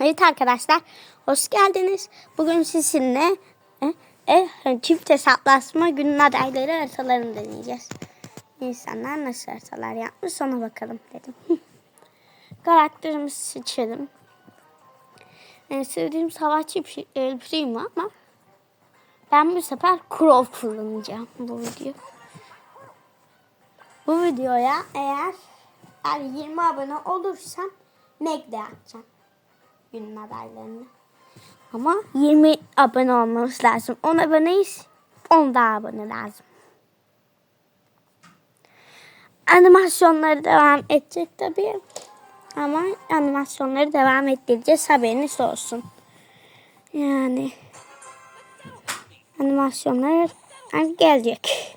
Evet arkadaşlar, hoş geldiniz. Bugün sizinle e, e, çift hesaplaşma günün adayları haritalarını deneyeceğiz. İnsanlar nasıl haritalar yapmış ona bakalım dedim. Karakterimizi seçelim. En sevdiğim savaşçı El Primo ama ben bu sefer Crow kullanacağım bu video. Bu videoya eğer yani 20 abone olursam Meg'de atacağım günün adaylarını. Ama 20 abone olmamız lazım. 10 aboneyiz. 10 daha abone lazım. Animasyonları devam edecek tabii. Ama animasyonları devam ettireceğiz. Haberiniz olsun. Yani animasyonlar gelecek.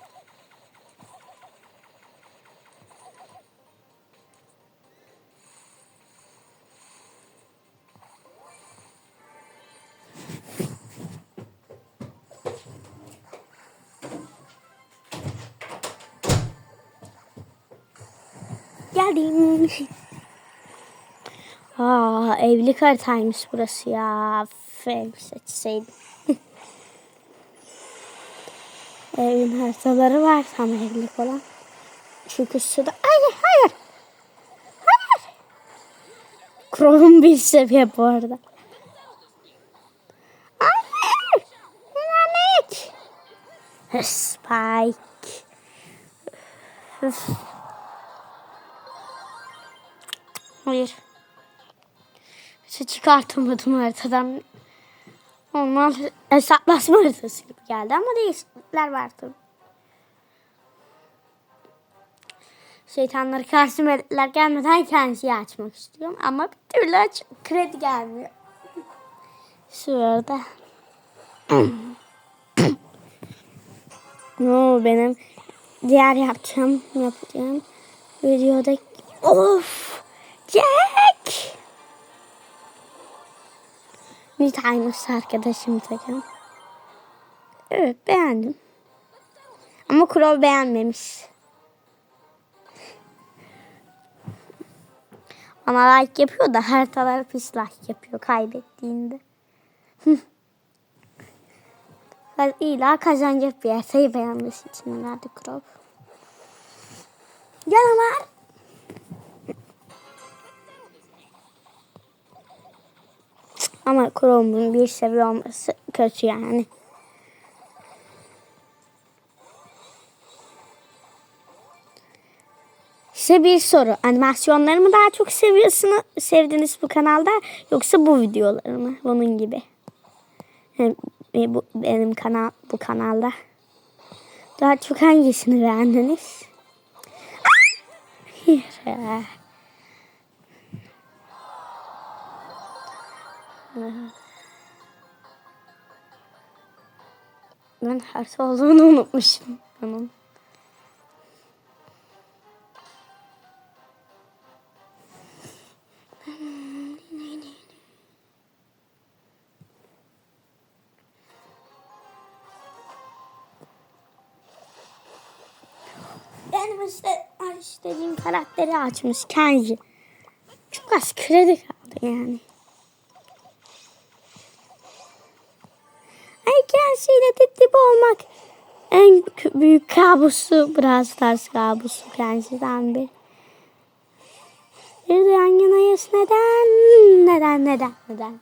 Aa, evlilik haritaymış burası ya. Ev seçseydim. Evin haritaları var tam evlilik olan. Çünkü suda... Hayır, hayır. Hayır. Chrome'un bir seviye bu arada. Hayır. Lanet. Spike. Hayır. İşte çıkartamadım haritadan. Normal hesaplaşma haritası gibi geldi ama değişiklikler var tabii. Şeytanları karşı melekler gelmeden kendisi açmak istiyorum. Ama bir türlü aç kredi gelmiyor. Şurada. no, benim diğer yapacağım, yapacağım videoda of Jack bir tanesi arkadaşım takım. Evet beğendim. Ama Crow beğenmemiş. Bana like yapıyor da haritaları pis like yapıyor kaybettiğinde. İlla kazanacak bir haritayı beğenmesi için herhalde Crow. Gel Ömer. Ama Chrome'un bir seviye olması kötü yani. Size bir soru. Animasyonlarımı daha çok seviyorsunuz, sevdiniz bu kanalda yoksa bu videolarımı bunun gibi? Yani bu benim kanal bu kanalda. Daha çok hangisini beğendiniz? Ah! Ben harita olduğunu unutmuşum. Tamam. Benim işte istediğim karakteri açmış Kenji. Çok az kredi kaldı yani. Ay Kenji'yle dip dip olmak en büyük kabusu Brawl Stars kabusu Kenji'den bir. Bir de yan yanayız neden? Neden neden neden?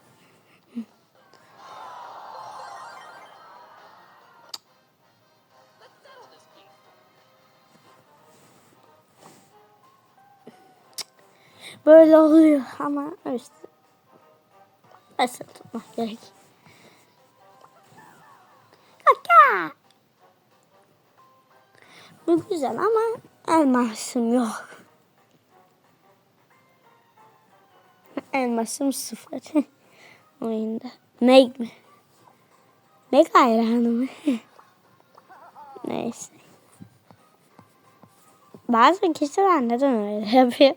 Böyle oluyor ama işte nasıl tutmak gerek. Bu güzel ama elmasım yok. Elmasım sıfır. Oyunda. Meg mi? Meg hayranı mı? Neyse. Bazı kişiler neden öyle yapıyor?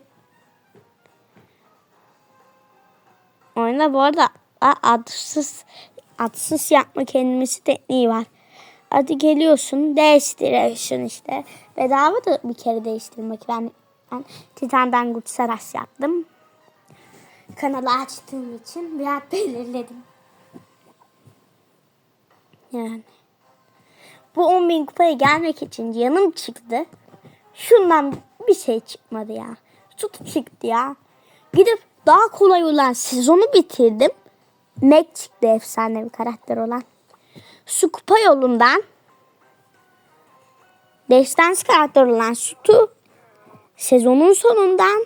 Oyunda bu arada a- adsız adsız yapma kelimesi tekniği var. Hadi geliyorsun değiştiriyorsun işte. Bedava da bir kere değiştirmek. Ben, ben Titan'dan Gutsaras yaptım. kanalı açtığım için bir ad belirledim. Yani. Bu 10 bin kupaya gelmek için yanım çıktı. Şundan bir şey çıkmadı ya. Süt çıktı ya. Gidip daha kolay olan sezonu bitirdim. Mac çıktı efsane bir karakter olan. Su kupa yolundan karakter olan Süt'ü sezonun sonundan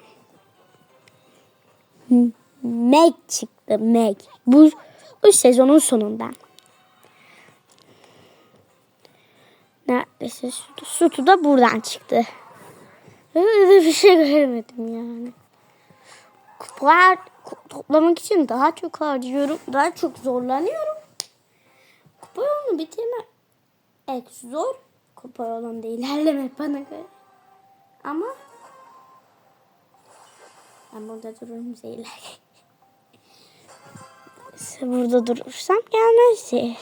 Meg çıktı Meg. Bu, bu sezonun sonundan. Neredeyse Süt'ü, Süt'ü da buradan çıktı. Öyle bir şey göremedim yani. Kupa toplamak için daha çok harcıyorum. Daha çok zorlanıyorum. Kupa yolunu bitirme evet zor. Kupa yolunda ilerlemek bana göre. Ama ben burada dururum zehirler. burada durursam gelmez zehir.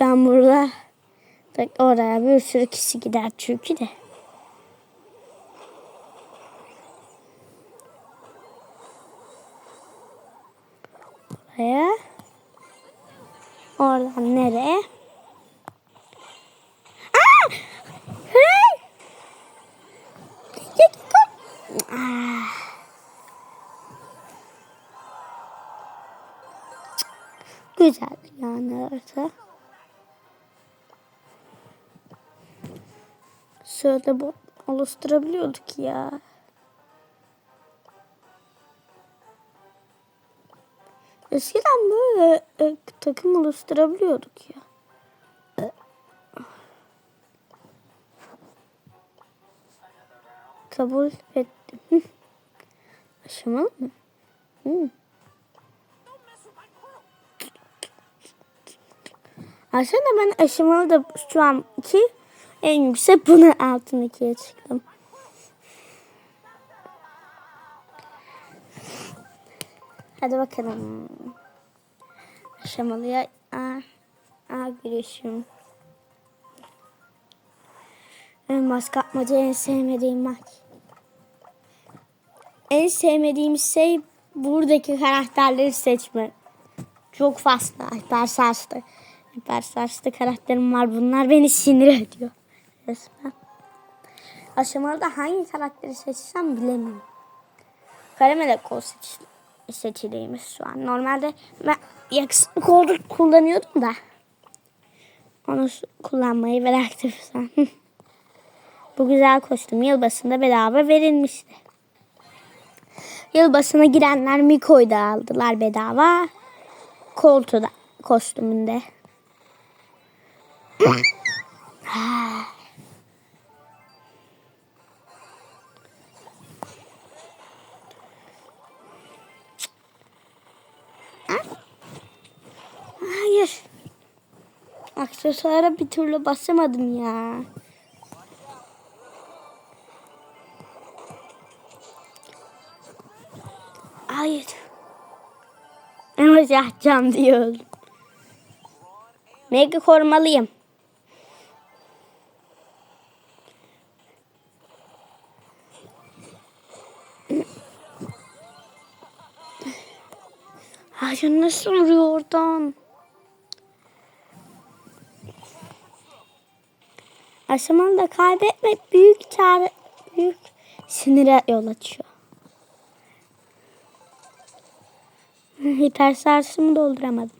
Ben burada oraya bir sürü kişi gider çünkü de. Oraya. Oradan nereye? Aa! Hey! Ah. Güzel yani orada. Şöyle bu oluşturabiliyorduk ya. Eskiden böyle e, takım oluşturabiliyorduk ya. Kabul ettim. Aşamalı mı? Hı. Aslında ben aşamalı da şu an ki en yüksek bunu altın ikiye çıktım. Hadi bakalım. Aşamalıya A, A girişim. Elmas kapmaca en sevmediğim maç. En sevmediğim şey buradaki karakterleri seçme. Çok fazla hyper saçlı. Hyper saçlı karakterim var. Bunlar beni sinir ediyor. Resmen. Aşamalıda hangi karakteri seçsem bilemiyorum. Karamele kol seç, seçiliymiş şu an. Normalde ben yakışıklı kol kullanıyordum da. Onu kullanmayı bıraktım şu an. Bu güzel kostüm yılbaşında bedava verilmişti. Yılbaşına girenler Miko'yu da aldılar bedava. Koltuğu da kostümünde. Hayır. Aksesuara bir türlü basamadım ya. Hayır. Ama yapacağım diye öldüm. Mega korumalıyım. Hayır nasıl vuruyor oradan? Aşamalı da kaybetmek büyük çare, büyük sinire yol açıyor. Hiper sarsımı dolduramadım.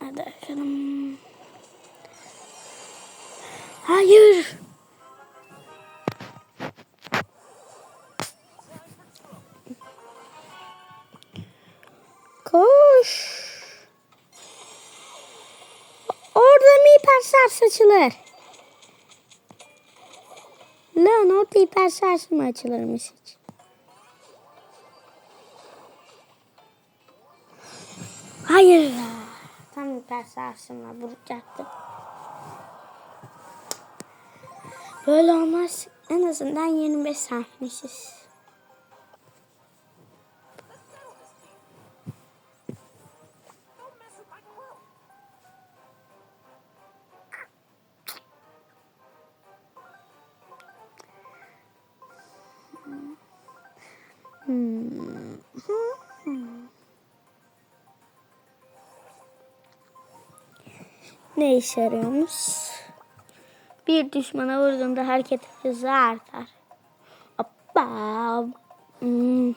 Hadi bakalım. Hayır. Açılır? Lan orada hiper sars mı açılırmış hiç? Hayır. Tam hiper sarsımla vuracaktım. Böyle olmaz. En azından 25 sanmışız. Ne işe yarıyormuş? Bir düşmana vurduğunda hareket hızı artar. Hoppa. Hmm.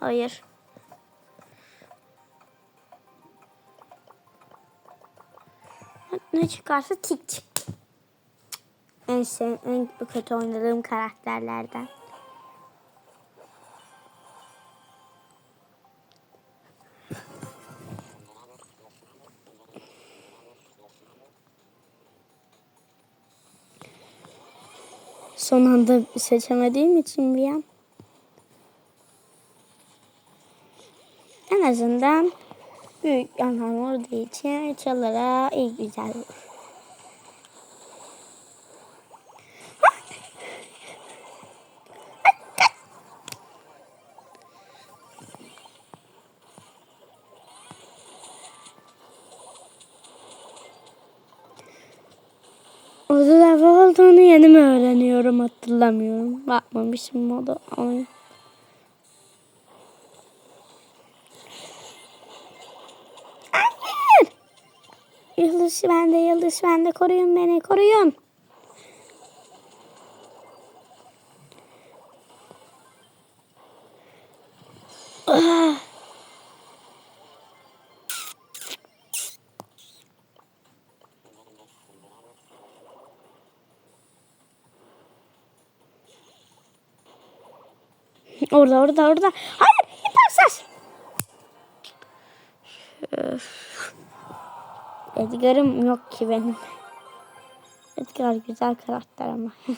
Hayır. Ne çıkarsa tik tik. En, sev, en kötü oynadığım karakterlerden. Son anda seçemediğim için bir an. En azından büyük yandan olduğu için çalara iyi güzel olur. Orada olduğunu yeni mi öğreniyorum hatırlamıyorum. Bakmamışım moda oyun. Hayır! Yıldız bende, yıldız bende. Koruyun beni, koruyun. Ah! Orada, orada, orada. Hayır, hipersas. Edgar'ım yok ki benim. Edgar güzel karakter ama.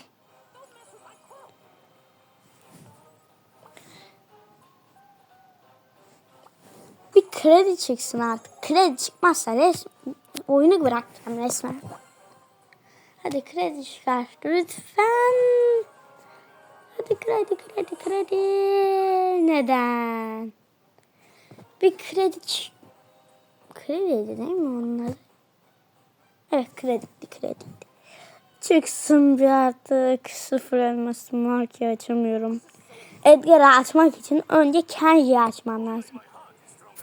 Bir kredi çıksın artık. Kredi çıkmazsa res oyunu bırakacağım resmen. Hadi kredi çıkar. Lütfen. Hadi kredi kredi kredi. Neden? Bir kredi. Krediydi değil mi onlar? Evet krediydi krediydi. Çıksın bir artık. Sıfır elmasım var ki açamıyorum. Edgar'ı açmak için önce Kenji'yi açmam lazım.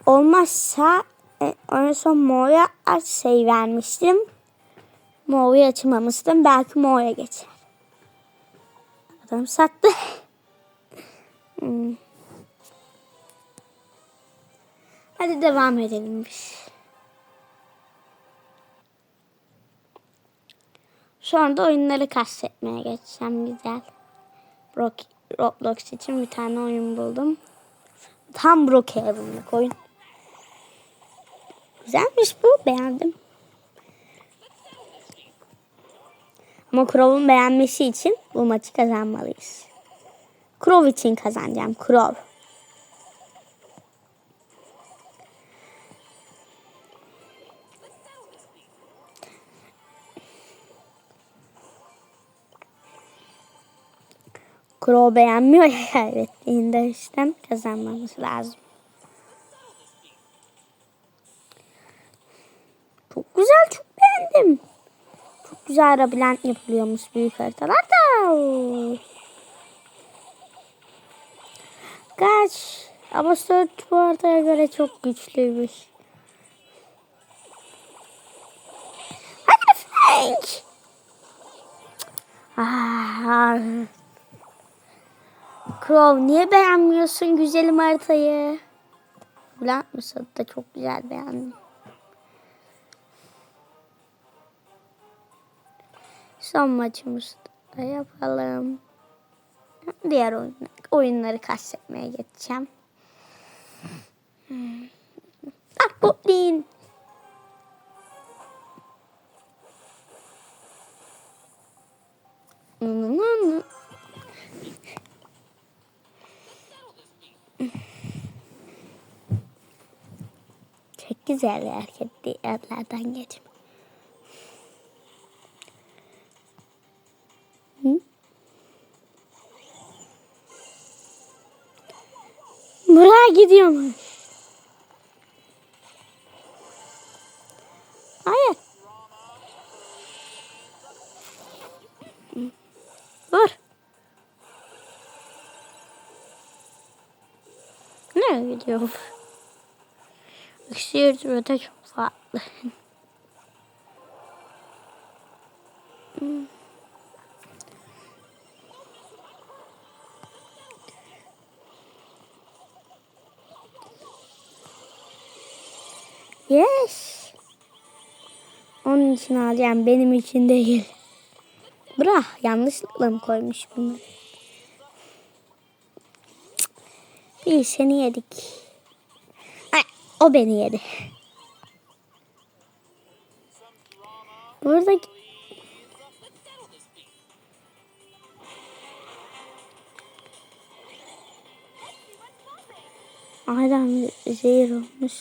Olmazsa e, en son Mo'ya aç şey vermiştim. Mo'yu açmamıştım. Belki Mo'ya geçer. Adam sattı. Hmm. Hadi devam edelim biz. Şu anda oyunları kastetmeye geçeceğim güzel. Rock, Roblox için bir tane oyun buldum. Tam Brookhaven'lık oyun. Güzelmiş bu. Beğendim. Ama Crow'un beğenmesi için bu maçı kazanmalıyız. Crow için kazanacağım. Crow. Crow beğenmiyor ya kaybettiğinde işte kazanmamız lazım. Güzel labirent yapılıyormuş büyük haritalarda. Kaç. Ama Sört bu haritaya göre çok güçlüymüş. Hadi Frank. Ah. Crow niye beğenmiyorsun güzelim haritayı? Bülent Mısır'ı da çok güzel beğendim. Son maçımızı da yapalım. Diğer oyun, oyunları kastetmeye geçeceğim. Bak bu değil. Çok güzel bir hareketli yerlerden Buraya gidiyorum. Hayır. Vur. Nereye gidiyor? Aksiyon da çok farklı. Yes. Onun için alacağım. Benim için değil. Bırak. Yanlışlıkla mı koymuş bunu? Bir seni yedik. Ay, o beni yedi. Burada Adam zehir olmuş.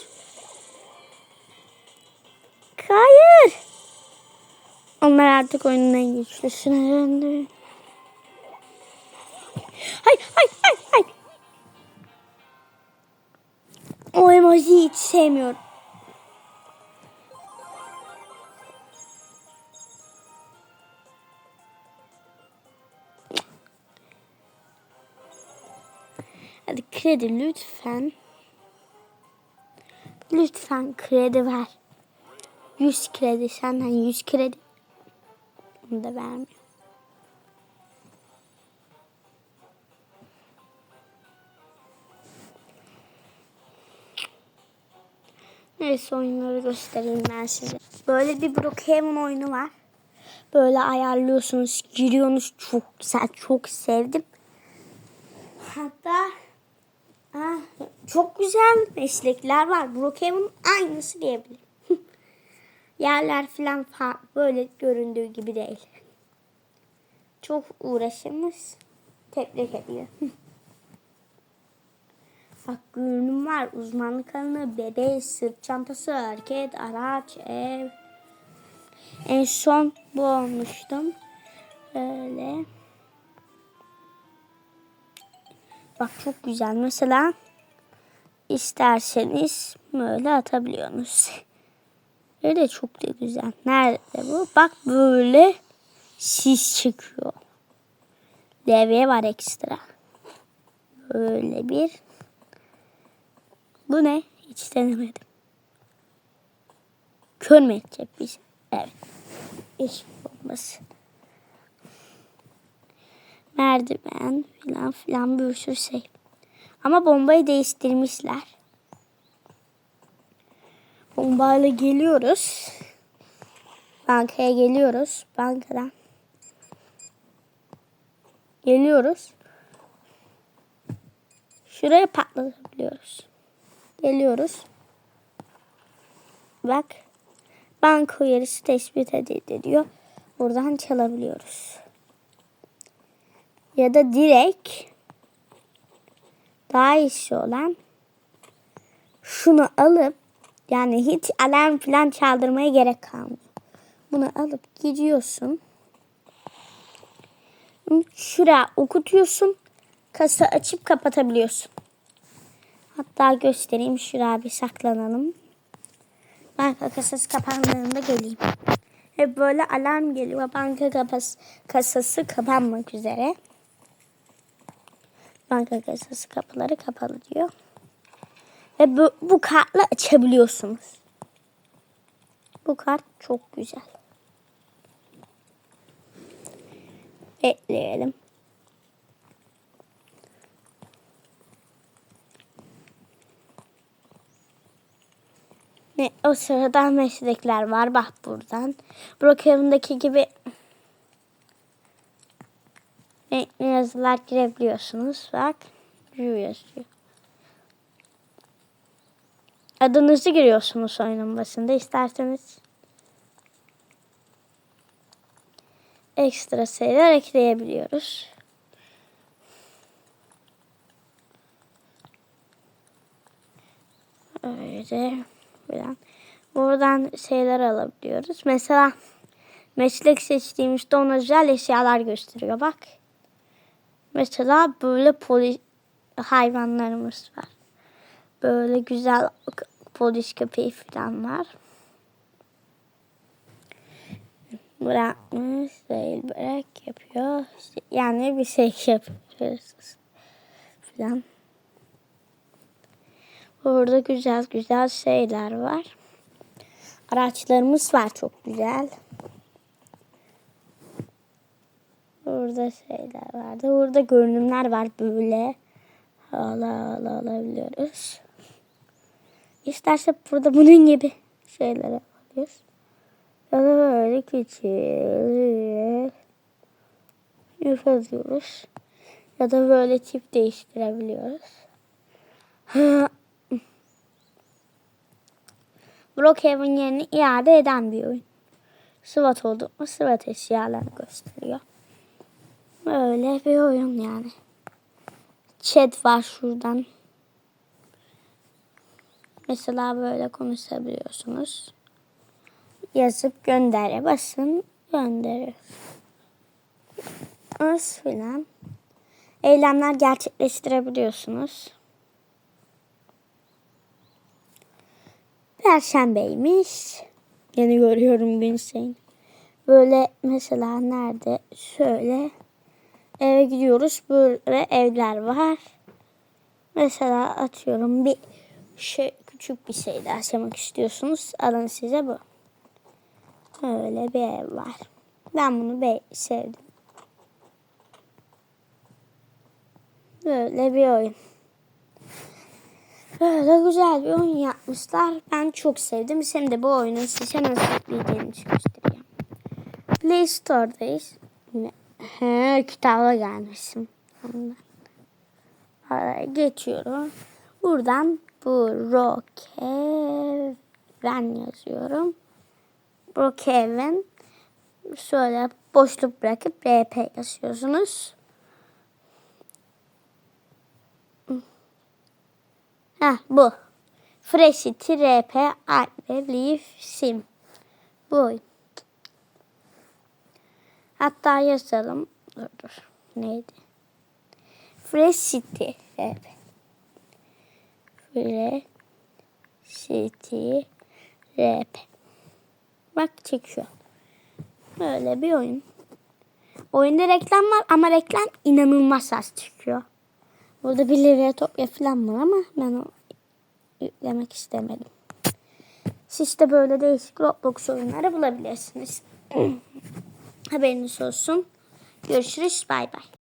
Artık oyunun en güçlüsüne döndü. Hay hay hay hay. O emojiyi hiç sevmiyorum. Hadi kredi lütfen. Lütfen kredi ver. 100 kredi senden 100 kredi. Onu da vermiyor. Neyse oyunları göstereyim ben size. Böyle bir Brookhaven oyunu var. Böyle ayarlıyorsunuz, giriyorsunuz. Çok güzel, çok sevdim. Hatta ah, çok güzel meslekler var. Brookhaven aynısı diyebilirim. Yerler falan. Böyle göründüğü gibi değil. Çok uğraşılmış. Tebrik ediyorum. Bak görünüm var. Uzmanlık alanı, bebe, sırt çantası, hareket, araç, ev. En son bu olmuştum. Böyle. Bak çok güzel. Mesela isterseniz böyle atabiliyorsunuz. Öyle çok da güzel. Nerede bu? Bak böyle sis çıkıyor. Devre var ekstra. Böyle bir. Bu ne? Hiç denemedim. Kör mü edecek bizi? Evet. İş bombası. Merdiven filan filan bir sürü şey. Ama bombayı değiştirmişler. Bombayla geliyoruz. Bankaya geliyoruz. Bankadan. Geliyoruz. Şuraya patlatabiliyoruz. Geliyoruz. Bak. Banka uyarısı tespit edildi diyor. Buradan çalabiliyoruz. Ya da direkt daha iyisi olan şunu alıp yani hiç alarm falan çaldırmaya gerek kalmıyor. Bunu alıp gidiyorsun. Şuraya okutuyorsun. Kasa açıp kapatabiliyorsun. Hatta göstereyim. Şuraya bir saklanalım. Banka kasası kapandığında geleyim. Hep böyle alarm geliyor. Banka kasası, kasası kapanmak üzere. Banka kasası kapıları kapalı diyor. Ve bu, bu kartla açabiliyorsunuz. Bu kart çok güzel. Bekleyelim. Ne, o sırada meslekler var. Bak buradan. Brookhaven'daki gibi renkli yazılar girebiliyorsunuz. Bak. Yazıyor. Adınızı giriyorsunuz oyunun başında. İsterseniz ekstra sayılar ekleyebiliyoruz. Öyle falan. Buradan şeyler alabiliyoruz. Mesela meslek seçtiğimizde ona özel eşyalar gösteriyor. Bak. Mesela böyle poli hayvanlarımız var. Böyle güzel polis köpeği falan var. bırakmış değil börek yapıyor. Yani bir şey yapıyoruz falan. Burada güzel güzel şeyler var. Araçlarımız var çok güzel. Burada şeyler vardı. Burada görünümler var böyle. Hala hala alabiliyoruz. İsterse burada bunun gibi şeyler yapabiliyoruz. Ya da böyle küçük yapabiliyoruz. Ya da böyle tip değiştirebiliyoruz. Brookhaven yerini iade eden bir oyun. SWAT oldu mu SWAT eşyalarını gösteriyor. Böyle bir oyun yani. Chat var şuradan. Mesela böyle konuşabiliyorsunuz. Yazıp göndere basın gönderiyoruz. Öz filan. Eylemler gerçekleştirebiliyorsunuz. Perşembeymiş. Yeni görüyorum gün şeyini. Böyle mesela nerede? Şöyle eve gidiyoruz. Böyle evler var. Mesela atıyorum bir şey küçük bir şey de açmak istiyorsunuz. Alın size bu. Öyle bir ev var. Ben bunu be sevdim. Böyle bir oyun. Böyle güzel bir oyun yapmışlar. Ben çok sevdim. Şimdi bu oyunu size nasıl yükleyeceğimi göstereyim. Play Store'dayız. He, kitaba gelmişim. Araya geçiyorum. Buradan bu Brookhaven yazıyorum. Brookhaven şöyle boşluk bırakıp RP yazıyorsunuz. Heh bu. Freshity RP Artle Leaf Sim. Bu. Hatta yazalım. Dur dur. Neydi? Fresh City. Fresh City Rap. Bak çekiyor. Böyle bir oyun. Oyunda reklam var ama reklam inanılmaz az çıkıyor. Burada 1 liraya topya falan var ama ben o yüklemek istemedim. Siz de böyle değişik Roblox oyunları bulabilirsiniz. Haberiniz olsun. Görüşürüz. Bay bay.